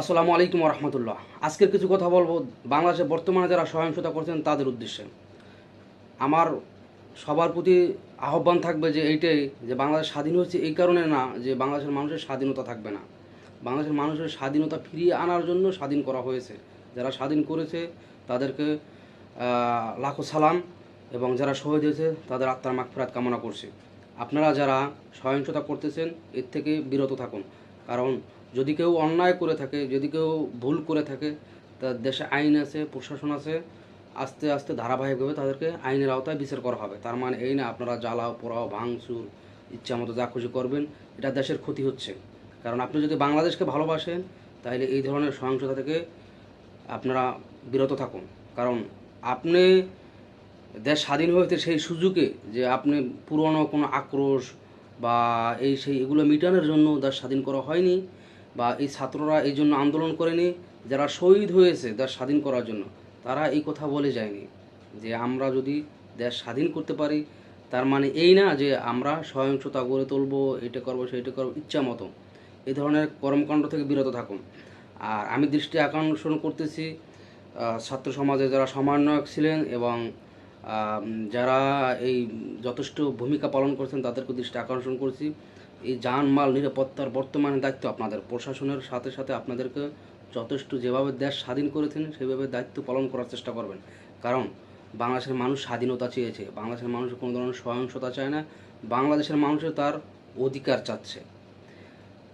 আসসালামু আলাইকুম রহমতুল্লাহ। আজকের কিছু কথা বলব, বাংলাদেশে বর্তমানে যারা সহিংসতা করছেন তাদের উদ্দেশ্যে। আমার সবার প্রতি আহ্বান থাকবে যে এইটাই, যে বাংলাদেশ স্বাধীন হয়েছে এই কারণে না, যে বাংলাদেশের মানুষের স্বাধীনতা থাকবে না। বাংলাদেশের মানুষের স্বাধীনতা ফিরিয়ে আনার জন্য স্বাধীন করা হয়েছে। যারা স্বাধীন করেছে, তাদেরকে লাখো সালাম এবং যারা শহীদ হয়েছে, তাদের আত্মার মাগফিরাত কামনা করছি। আপনারা যারা সহিংসতা করতেছেন, এর থেকে বিরত থাকুন। কারণ যদি কেউ অন্যায় করে থাকে, যদি কেউ ভুল করে থাকে তার দেশে আইন আছে, প্রশাসন আছে, আস্তে আস্তে ধারাবাহিকভাবে তাদেরকে আইনের আওতায় বিচার করা হবে। তার মানে এই না, আপনারা জ্বালাও, পোড়াও, ভাঙচুর ইচ্ছা মতো যা খুশি করবেন, এটা দেশের ক্ষতি হচ্ছে। কারণ আপনি যদি বাংলাদেশকে ভালোবাসেন তাহলে এই ধরনের সহিংসতা থেকে আপনারা বিরত থাকুন। কারণ আপনি দেশ স্বাধীন হয়েছে সেই সুযোগে যে আপনি পুরনো কোনো আক্রোশ বা এই সেই এগুলো মিটানোর জন্য দেশ স্বাধীন করা হয়নি বা এই ছাত্ররা এই জন্য আন্দোলন করেনি, যারা শহীদ হয়েছে দেশ স্বাধীন করার জন্য, তারা এই কথা বলে যায়নি যে আমরা যদি দেশ স্বাধীন করতে পারি, তার মানে এই না যে আমরা সহিংসতা গড়ে তুলবো, এটা করব সেইটা করব, ইচ্ছা মতো। এই ধরনের কর্মকাণ্ড থেকে বিরত থাকুন। আর আমি দৃষ্টি আকর্ষণ করতেছি ছাত্র সমাজে যারা সমন্বয়ক ছিলেন এবং যারা এই যথেষ্ট ভূমিকা পালন করছেন তাদেরকে দৃষ্টি আকর্ষণ করছি। এই যানমাল নিরাপত্তার বর্তমানে দায়িত্ব আপনাদের। প্রশাসনের সাথে সাথে আপনাদেরকে যথেষ্ট যেভাবে দেশ স্বাধীন করেছেন, সেভাবে দায়িত্ব পালন করার চেষ্টা করবেন। কারণ, বাংলাদেশের মানুষ স্বাধীনতা চেয়েছে। বাংলাদেশের মানুষ কোনো ধরনের সহিংসতা চায় না। বাংলাদেশের মানুষের তার অধিকার চাচ্ছে।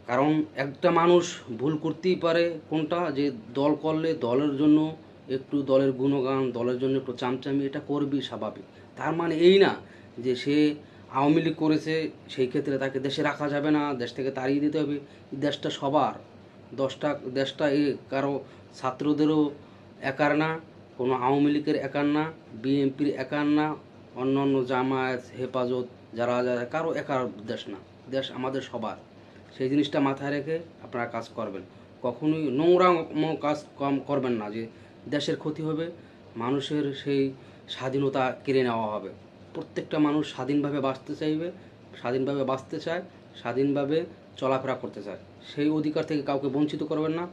কারণ, একটা মানুষ ভুল করতেই পারে কোনটা? যে দল করলে দলের জন্য একটু দলের গুণগান, দলের জন্য একটু চামচামি, এটা করবি স্বাভাবিক। তার মানে এই না যে সে আওয়ামী লীগ করেছে, সেই ক্ষেত্রে তাকে দেশে রাখা যাবে না, দেশ থেকে তাড়িয়ে দিতে হবে। দেশটা সবার। দশটা, দেশটা এ কারও ছাত্রদেরও একার না, কোনো আওয়ামী লীগের একার না, বিএনপির একার না অন্য অন্য জামায়াত, হেফাজত, যারা যারা, কারও একার দেশ না। দেশ আমাদের সবার। সেই জিনিসটা মাথায় রেখে আপনারা কাজ করবেন। কখনোই নোংরা কাজ কম করবেন না যে দেশের ক্ষতি হবে, মানুষের সেই স্বাধীনতা কেড়ে নেওয়া হবে। প্রত্যেকটা মানুষ স্বাধীনভাবে বাঁচতে চাইবে, স্বাধীনভাবে বাঁচতে চায়, স্বাধীনভাবে চলাফেরা করতে চায়। সেই অধিকার থেকে কাউকে বঞ্চিত করবেন না।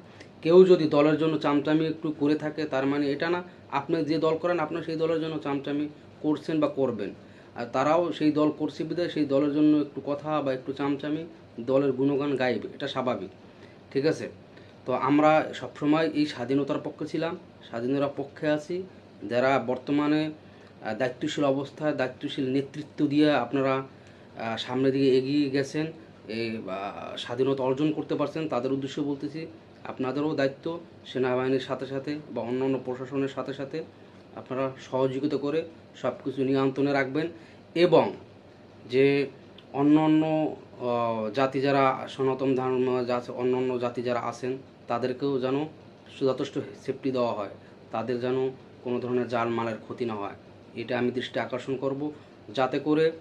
কেউ যদি দলের জন্য চামচামি একটু করে থাকে, তার মানে এটা না, আপনি যে দল করেন, আপনি সেই দলের জন্য চামচামি করছেন বা করবেন। আর তারাও সেই দল করছে বিধায় সেই দলের জন্য একটু কথা বা একটু চামচামি দলের গুণগান গাইবে, এটা স্বাভাবিক। ঠিক আছে? তো আমরা সবসময় এই স্বাধীনতার পক্ষে ছিলাম, স্বাধীনতার পক্ষে আছি। যারা বর্তমানে দায়িত্বশীল অবস্থায়, দায়িত্বশীল নেতৃত্ব দিয়ে আপনারা সামনের দিকে এগিয়ে গেছেন এই স্বাধীনতা অর্জন করতে পারছেন, তাদের উদ্দেশ্যে বলতেছি, আপনাদেরও দায়িত্ব সেনাবাহিনীর সাথে সাথে বা অন্য অন্য প্রশাসনের সাথে সাথে আপনারা সহযোগিতা করে সব কিছু নিয়ন্ত্রণে রাখবেন এবং যে অন্য অন্য জাতি যারা সনাতন ধর্ম অন্য অন্য জাতি যারা আছেন, তাদেরকেও যেন যথেষ্ট সেফটি দেওয়া হয়। তাদের যেন কোনো ধরনের জালমালের ক্ষতি না হয়। এটা আমি দৃষ্টি আকর্ষণ করব। যাতে করে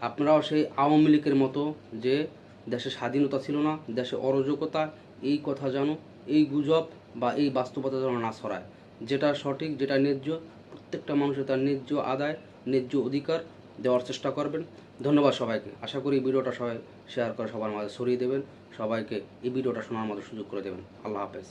আপনারাও সেই আওয়ামী লীগের মতো যে দেশে স্বাধীনতা ছিল না, দেশে অরাজকতা, এই কথা যেন, এই গুজব বা এই বাস্তবতা যেন না ছড়ায়। যেটা সঠিক, যেটা ন্যায্য, প্রত্যেকটা মানুষের তার ন্যায্য আদায়, ন্যায্য অধিকার দেওয়ার চেষ্টা করবেন। ধন্যবাদ সবাইকে। আশা করি এই ভিডিওটা সবাই শেয়ার করে সবার মাঝে ছড়িয়ে দেবেন। সবাইকে এই ভিডিওটা শোনার মতো সুযোগ করে দেবেন। আল্লাহ হাফেজ।